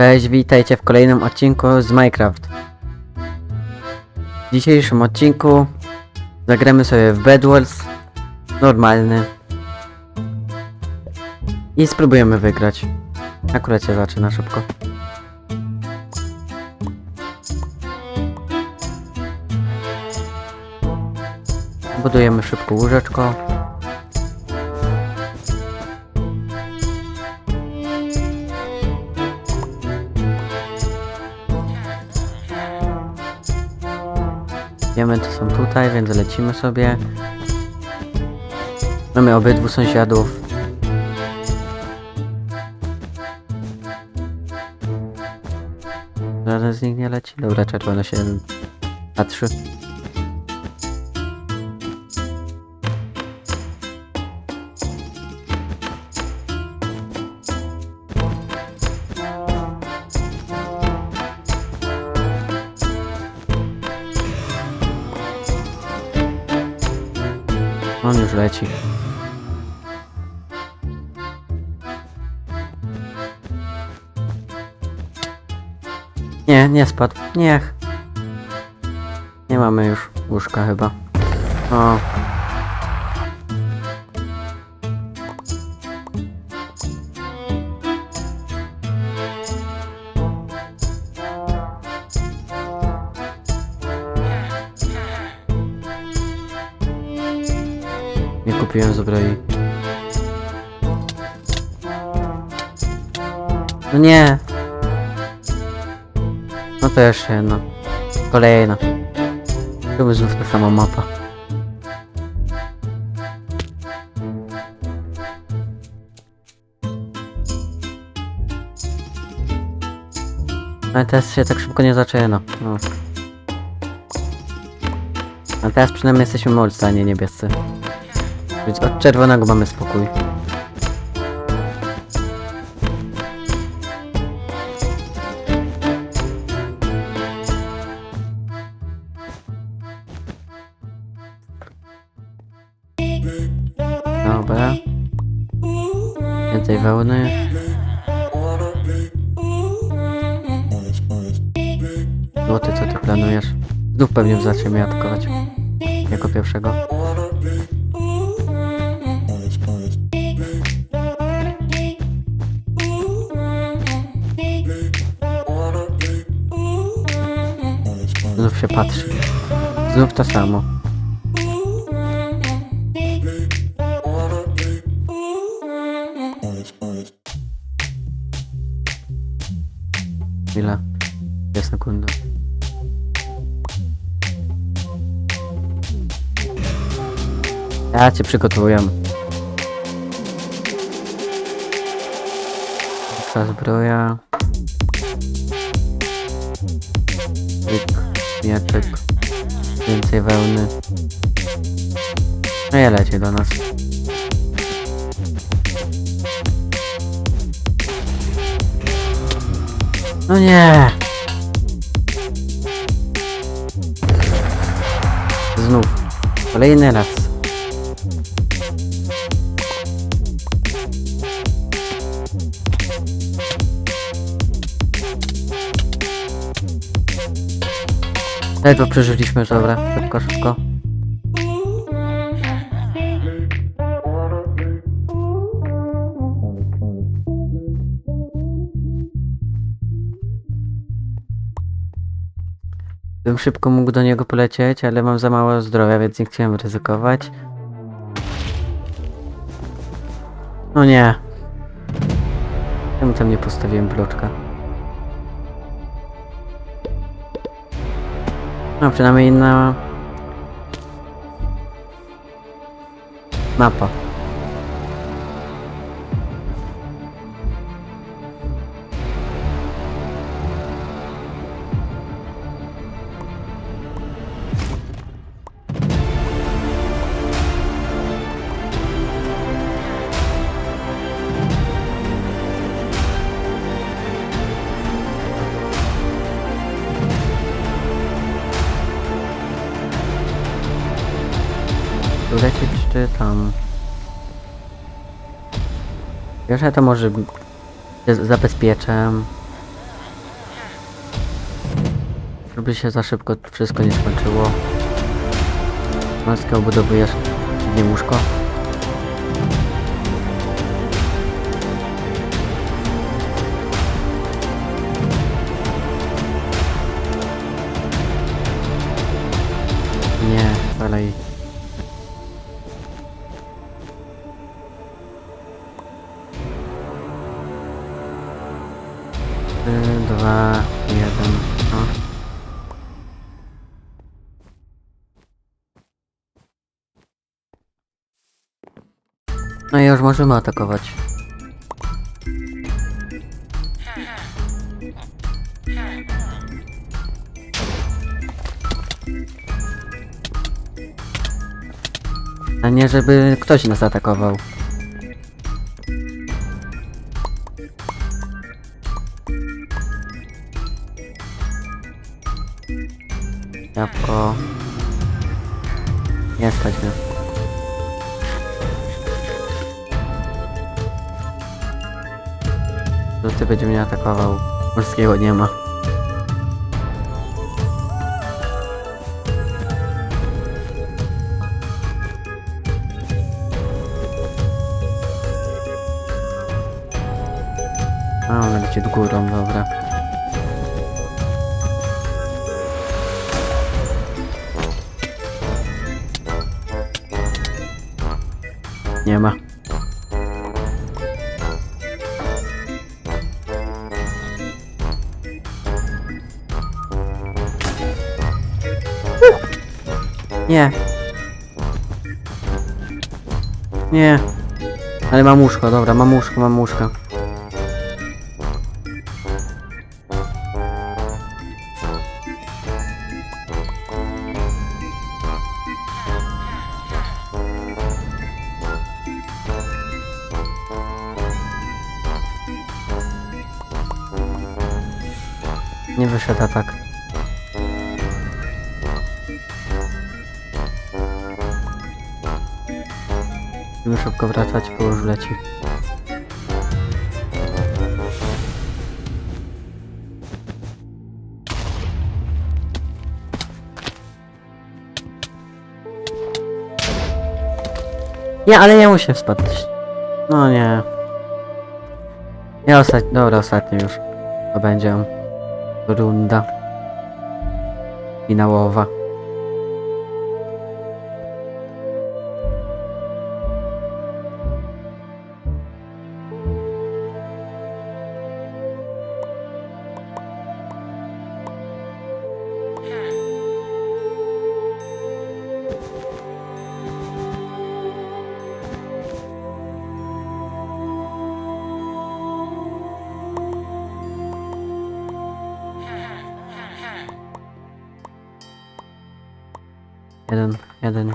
Cześć, witajcie w kolejnym odcinku z Minecraft. W dzisiejszym odcinku zagramy sobie w Bed Wars normalny i spróbujemy wygrać. Akurat się zaczyna szybko. Budujemy szybko łóżeczko. Diamenty są tutaj, więc lecimy sobie. Mamy obydwu sąsiadów. Żaden z nich nie leci. Dobra, czerwony się patrzy. On już leci. Nie, nie spadł. Niech. Nie mamy już łóżka chyba. O. kupiłem zbroi. No nie. No to jeszcze jedno. Kolejna. Chyba znów ta sama mapa. Ale teraz się tak szybko nie zaczyna. No. A teraz przynajmniej jesteśmy molcy, a nie niebiescy. Od czerwonego mamy spokój. Dobra. Więcej wełny. Złoty, co ty planujesz? Znów pewnie zacznie mnie atakować. Jako pierwszego. Się patrzy. To samo. Chwila. Dwie sekundy. Ja cię przygotowuję. Ta zbroja. Mieczek. Więcej wełny. No i leci do nas. No nie! Znów. Kolejny raz. Ledwo przeżyliśmy, dobra. Szybko, szybko. Bym szybko mógł do niego polecieć, ale mam za mało zdrowia, więc nie chciałem ryzykować. No nie. Czemu tam nie postawiłem bloczka? No przynajmniej inna mapa. lecieć czy tam? Wiesz, ja to może zabezpieczę. Żeby się za szybko wszystko nie skończyło. Maskę obudowujesz, nie łóżko. No i już możemy atakować. A nie żeby ktoś nas atakował. Jabłko. Nie stać mnie. To ty będzie mnie atakował. Polskiego nie ma. A, on leci górą, dobra. Nie ma. Ale mam łóżko, dobra, mam łóżko, mam łóżko. Nie wyszedł atak. Musimy szybko wracać, bo już leci. Nie, ale nie muszę spadać. No nie. Ja ostatni, dobra, ostatni już. To będzie runda finałowa. Jeden, jeden.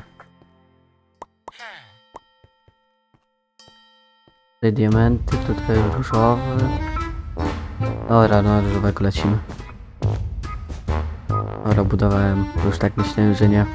Tutaj diamenty, tutaj różowy. Dobra, no różowego lecimy. Dobra, budowałem. Już tak myślałem, że nie.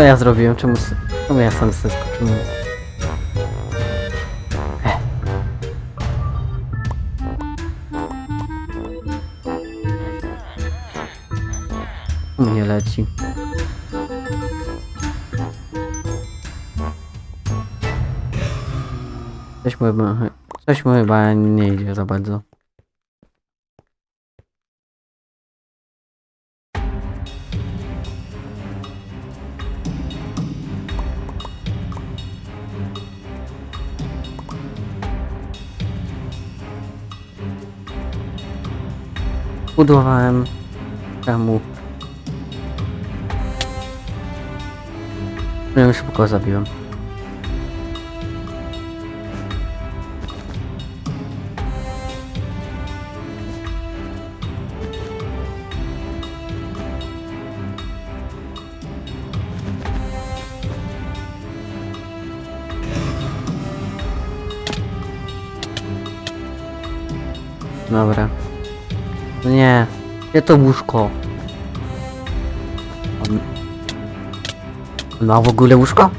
Co ja zrobiłem? Czemu, czemu ja sam zeskoczyłem? U mnie leci. Coś mu chyba, coś mu chyba nie idzie za bardzo. zbudowałem temu. No ja szybko zabiłem. Dobra. Nie. Gdzie to łóżko? On ma w ogóle łóżko?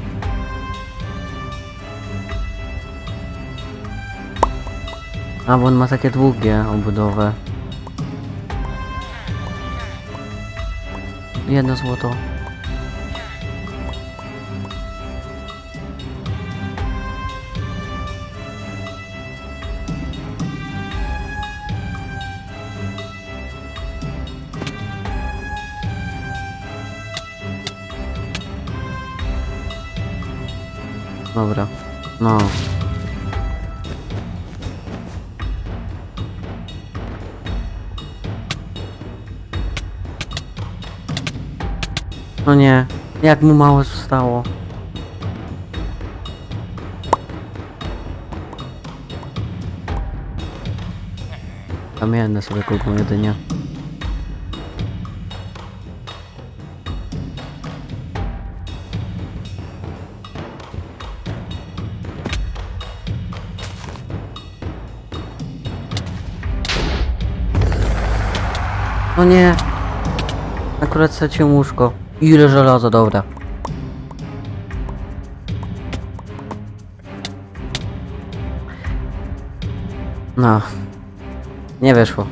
A, bo on ma takie długie obudowę. Jedno złoto. Dobra. No. No nie. Jak mu mało zostało? Kamienne sobie kupią jedynie. No nie. Akurat straciłem łóżko. Ile żelaza, dobra. No. Nie wyszło.